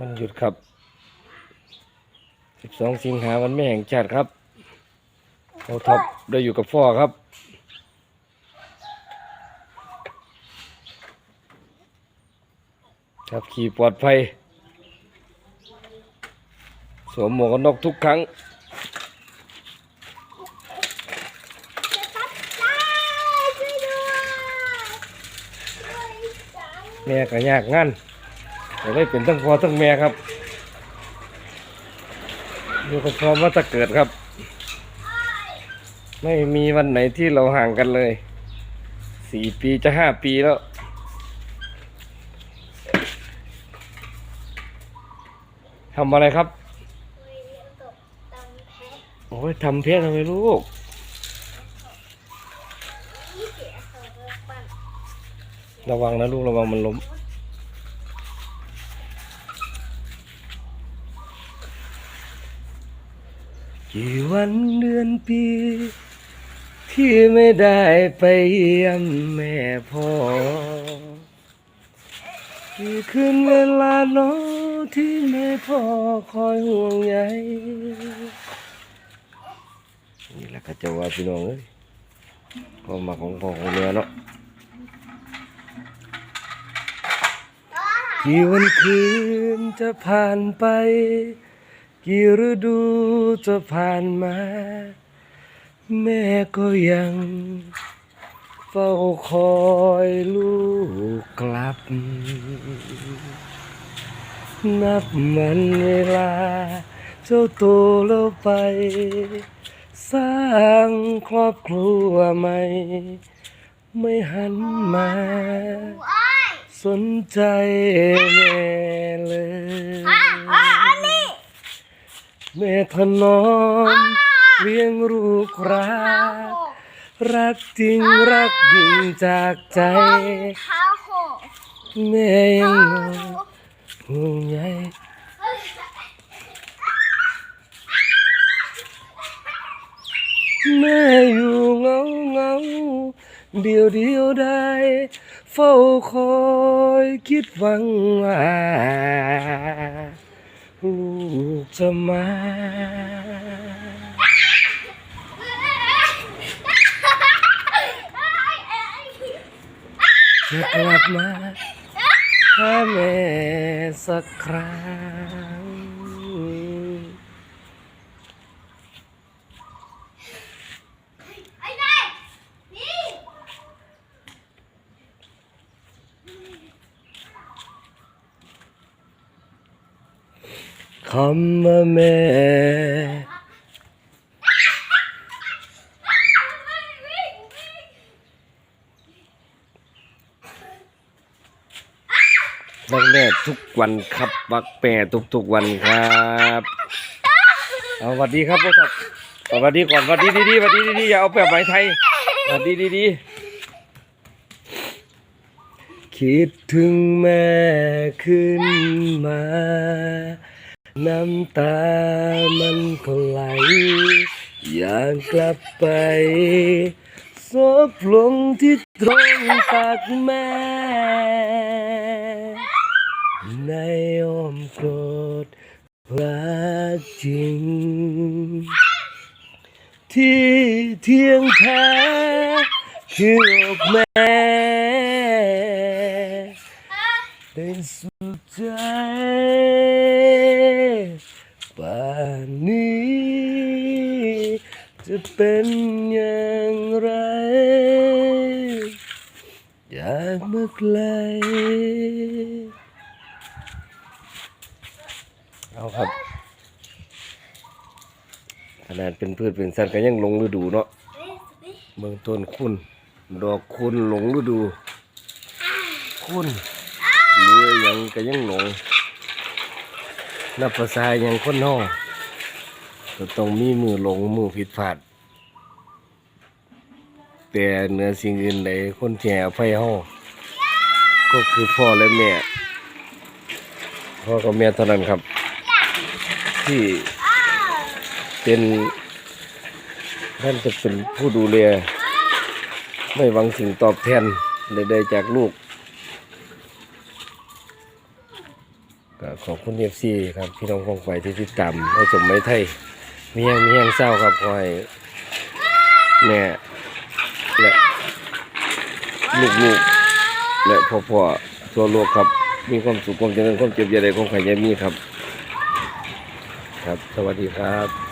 มันหยุดครับ 12 สิงหาวันแม่แห่งชาติครับเราท็อปได้อยู่กับพ่อครับครับขี่ปลอดภัย สวมหมวกกันน็อกทุกครั้งแม่ก็ยากงาน แต่ได้เป็นทั้งพ่อทั้งแม่ครับอยู่กับพ่อมว่าแตะเกิดครับ ไม่มีวันไหนที่เราห่างกันเลย สี่ปีจะห้าปีแล้วทำอะไรครับโอ้ยทำเพชรทำไมลูกระวังนะลูกระวังมันล้ม กี่วันเดือนปี ที่ไม่ได้ไปเยี่ยมแม่พ่อกี่คืนเวลาน้อที่แม่พ่อคอยห่วงใยนี่แหละก็จะว่าพี่น้องเอ้ยความาของพ่อของแม่เนาะกี่วันคืนจะผ่านไป กี่ฤดูจะผ่านมา แม่ก็ยังเฝ้าคอยลูกกลับ นับมันเวลา เจ้าโตแล้วไป สร้างครอบครัวใหม่ ไม่หันมา สนใจแม่เลย แม่ถนอมเลี้ยงลูกรักรักจริงรักยิ่งจากใจแม่ยังห่วงใยแม่อยู่เงาเงาเดียวเดียวได้เฝ้าคอยคิดหวังว่า ลูกจะมาจะกลับมาหาแม่สักครั้ง คำว่าแม่รักแม่ทุกวันครับรักแม่ทุกๆวันครับเอาสวัสดีครับพ่อครับสวัสดีก่อนสวัสดีดีๆสวัสดีดีๆอย่าเอาแบบไหมไทยสวัสดีดีๆคิดถึงแม่ขึ้นมา น้ำตามันก็ไหล อยากกลับไปซบลงที่ตรงตักแม่ ในอ้อมกอดรักจริง ที่เที่ยงแท้คืออกแม่ได้สุดใจป่านนี้ จะ เป็นอย่างไรอยากเมื่อไกล เอาครับขนาดเป็นพืชเป็นสัตว์ก็ยังหลงฤดูเนาะเมืองต้นคุณ ดอกคุณหลงฤดู คุณเรือยังก็ยังหลงนับภาษาหยังคนนอกก็ต้องมีมือหลงมือผิดพลาด แต่เหนือสิ่งอื่นใดคนแก่ไฟเฮาก็คือพ่อและแม่ พ่อกับแม่เท่านั้นครับ ที่เป็นท่านจะเป็นผู้ดูแลไม่หวังสิ่งตอบแทนใดๆจากลูกก็ขอบคุณเอฟซีครับ พี่น้องกองไฟที่ติดตามให้สมไม่ไทย มีแห้งมีแห้งเศร้าครับขอให้แม่ และลูกๆและพ่อๆทั่วโลกครับ มีความสุขความเจริญความเจ็บอย่าได้ความไข่อยามีครับ ครับ สวัสดีครับ